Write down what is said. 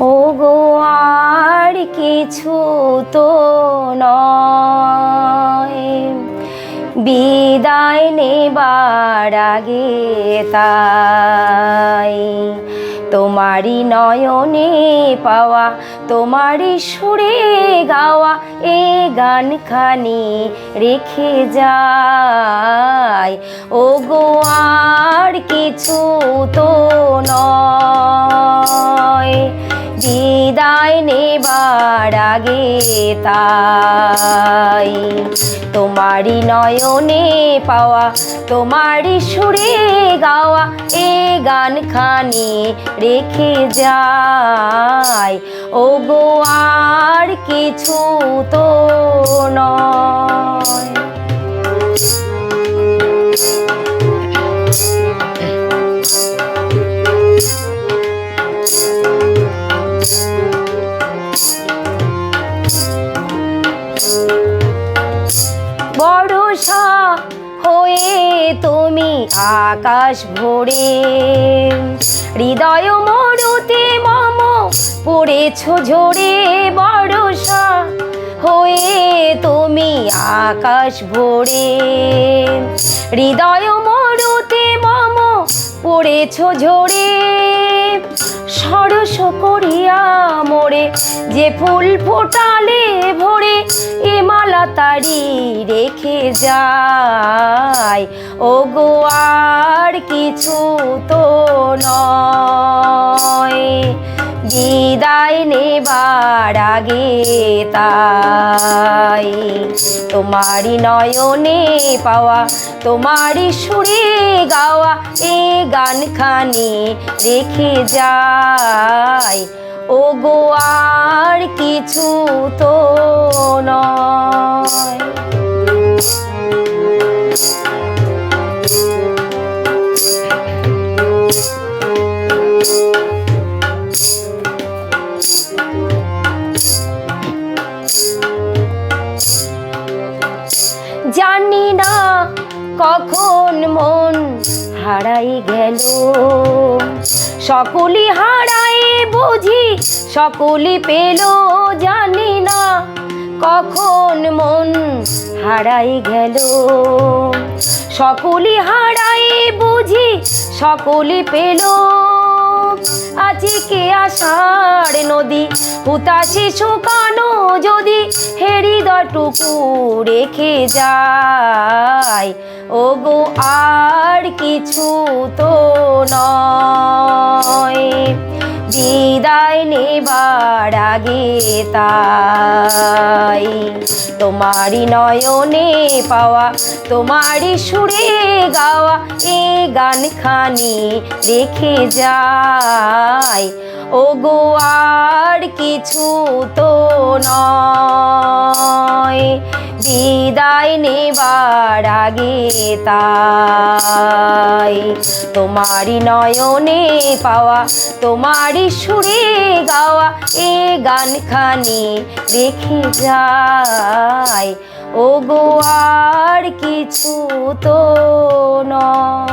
ও গো আর কিছু তো নয়। বিদায় নেবার আগে তাই তোমারই নয়নে পাওয়া, তোমারই সুরে গাওয়া এ গানখানি রেখে যায় ও গো আর কিছু তো আগে তাই। তোমারই নয়নে পাওয়া, তোমারই সুরে গাওয়া এ গান খানি রেখে যায় ও গো আর কিছু তো নয়। তুমি আকাশ ভরে। হৃদয় মরুতে মম পড়েছ ঝরে বড়সা হয়ে তুমি আকাশ ভরে। হৃদয় মরুতে মম পড়েছ ঝরে। সরস করিয়া মোরে, যে ফুল ফোটালে ভরে, এ মালা তারি রেখে যায়। ও গো আর কিছু তো নয়, বিদায় নেবার আগে তাই। তোমারই নয়নে পাওয়া তোমারই সুরে গাওয়া এ গান গানখানি রেখে যায় ও গো আর কিছু তো নয়। জানি না কখন মন হারাই গেল? সকলি হারাই বুঝি সকলি পেল, জানি না কখন মন হারাই গেল। সকলি হারাই বুঝি সকলি পেল আজকে আষাঢ় নদী হুতাশে শুকানো যদি হৃদয়টুকু রেখে যায় ও গো আর কিছু তো নয়। বিদায় নেবার আগে তাই। তোমারই নয়নে পাওয়া, তোমারই সুরে গাওয়া, এ গানখানি রেখে যায় ও গো আর কিছু তো নয়। বিদায় নেবার আগে তাই তোমারই নয়নে পাওয়া, তোমারই সুরে গাওয়া এ গানখানি রেখে যায়। ও গো আর কিছু তো নয়।